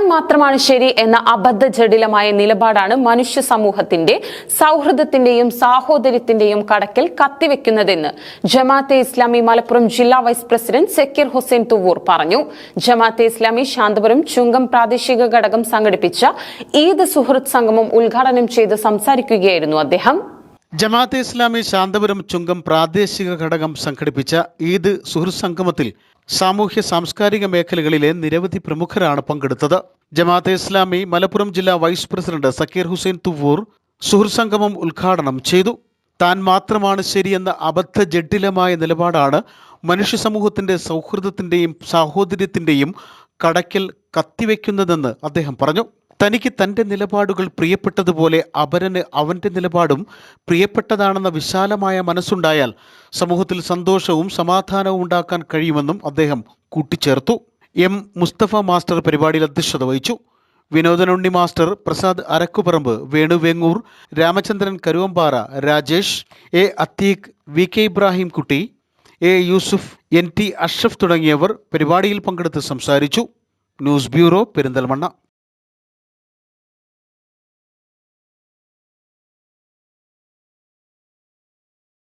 താൻ മാത്രമാണ് ശരി എന്ന അബദ്ധ ജടിലമായ നിലപാടാണ് മനുഷ്യ സമൂഹത്തിന്റെ സൗഹൃദത്തിന്റെയും സാഹോദര്യത്തിന്റെയും കടക്കൽ കത്തിവെക്കുന്നതെന്ന് ജമാഅത്തെ ഇസ്ലാമി മലപ്പുറം ജില്ലാ വൈസ് പ്രസിഡന്റ് സക്കീർ ഹുസൈൻ തുവൂർ പറഞ്ഞു. ജമാഅത്തെ ഇസ്ലാമി ശാന്തപുരം ചുങ്കം പ്രാദേശിക ഘടകം സംഘടിപ്പിച്ച ഈദ് സുഹൃത്ത് സംഗമം ഉദ്ഘാടനം ചെയ്ത് സംസാരിക്കുകയായിരുന്നു അദ്ദേഹം. ജമാഅത്തെ ഇസ്ലാമി ശാന്തപുരം ചുങ്കം പ്രാദേശിക ഘടകം സംഘടിപ്പിച്ച ഈദ് സുഹൃത് സംഗമത്തിൽ സാമൂഹ്യ സാംസ്കാരിക മേഖലകളിലെ നിരവധി പ്രമുഖരാണ് പങ്കെടുത്തത്. ജമാഅത്തെ ഇസ്ലാമി മലപ്പുറം ജില്ലാ വൈസ് പ്രസിഡന്റ് സക്കീർ ഹുസൈൻ തുവൂർ സുഹൃത് സംഗമം ഉദ്ഘാടനം ചെയ്തു. താൻ മാത്രമാണ് ശരിയെന്ന അബദ്ധ ജഡിലമായ നിലപാടാണ് മനുഷ്യ സമൂഹത്തിന്റെ സൗഹൃദത്തിന്റെയും സാഹോദര്യത്തിന്റെയും കടക്കൽ കത്തിവെക്കുന്നതെന്ന് അദ്ദേഹം പറഞ്ഞു. തനിക്ക് തന്റെ നിലപാടുകൾ പ്രിയപ്പെട്ടതുപോലെ അപരന് അവന്റെ നിലപാടും പ്രിയപ്പെട്ടതാണെന്ന വിശാലമായ മനസ്സുണ്ടായാൽ സമൂഹത്തിൽ സന്തോഷവും സമാധാനവും ഉണ്ടാക്കാൻ കഴിയുമെന്നും അദ്ദേഹം കൂട്ടിച്ചേർത്തു. എം. മുസ്തഫ മാസ്റ്റർ പരിപാടിയിൽ അധ്യക്ഷത വഹിച്ചു. Vinodanunni master Prasad Arakkuparamba Venu Vengoor Ramachandran Karuvambara Rajesh A. Atheeq V. K. Ibrahim Kutty A. Yusuf N. T. Ashraf തുടങ്ങിയവർ പരിപാടിയിൽ പങ്കെടുത്ത് സംസാരിച്ചു. News bureau Perinthalmanna.